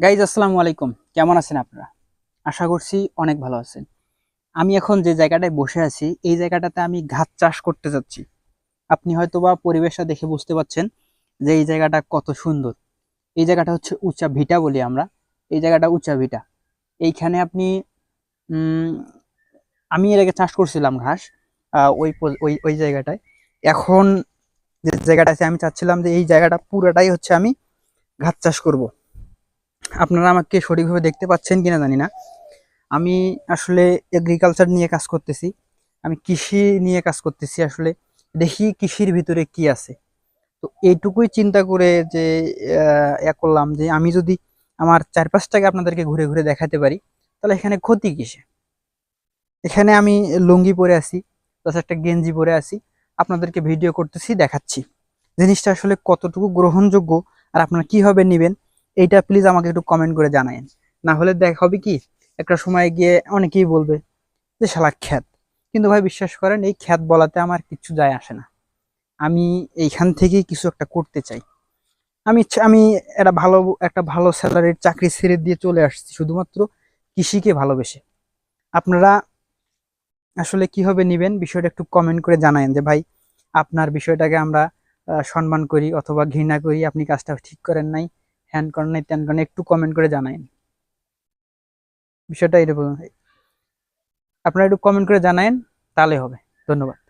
Guys আসসালামু আলাইকুম। কেমন আছেন আপনারা? আশা করছি অনেক ভালো আছেন। আমি এখন যে জায়গাটায় বসে আছি, এই জায়গাটাতে আমি ঘাস চাষ করতে যাচ্ছি। আপনি হয়তোবা পরিবেশটা দেখে বুঝতে পাচ্ছেন যে এই জায়গাটা কত সুন্দর। এই জায়গাটা হচ্ছে উঁচা ভিটা বলি আমরা। এই জায়গাটা উঁচা ভিটা। এইখানে আপনি আমি এর আগে চাষ করছিলাম ঘাস ওই ওই ওই জায়গাটায়। এখন যে জায়গাটা আছে আমি চাচ্ছিলাম যে এই জায়গাটা পুরোটাই হচ্ছে আমি ঘাস চাষ করব। আপনারা আমাকে সঠিকভাবে দেখতে পাচ্ছেন কিনা জানি না। আমি আসলে এগ্রিকালচার নিয়ে কাজ করতেছি। আমি কৃষি নিয়ে কাজ করতেছি আসলে। দেখি কৃষির ভিতরে কি আছে। তো এইটুকুই চিন্তা করে যে ইয়া করলাম যে, আমি যদি আমার চারপাশটাকে আপনাদেরকে ঘুরে ঘুরে দেখাতে পারি, তাহলে এখানে ক্ষতি কিসে এখানে আমি লুঙ্গি পরে আছি প্লাস একটা গেঞ্জি পরে আছি, আপনাদেরকে ভিডিও করতেছি, দেখাচ্ছি। জিনিসটা আসলে কতটুকু গ্রহণযোগ্য, আর আপনারা কীভাবে নেবেন এইটা প্লিজ আমাকে একটু কমেন্ট করে জানায়েন। না হলে দেখ, হবে কি? একটা সময় গিয়ে অনেকেই বলবে যে, শালা খ্যাত। কিন্তু ভাই, বিশ্বাস করেন, এই খ্যাত বলাতে আমার কিছু যায় আসে না। আমি এইখান থেকেই কিছু একটা করতে চাই। আমি আমি একটা ভালো একটা ভালো স্যালারির চাকরি ছেড়ে দিয়ে চলে আসছি, শুধুমাত্র কৃষিকে ভালোবেসে। আপনারা আসলে কীভাবে নেবেন, বিষয়টা একটু কমেন্ট করে জানায়েন যে, ভাই, আপনার বিষয়টাকে আমরা সম্মান করি অথবা ঘৃণা করি, আপনি কাজটা ঠিক করেন নাই। হ্যান করেন নাই ত্যান করেন একটু কমেন্ট করে জানাইন। বিষয়টা এরকম আপনারা একটু কমেন্ট করে জানাইন, তাহলে হবে। ধন্যবাদ।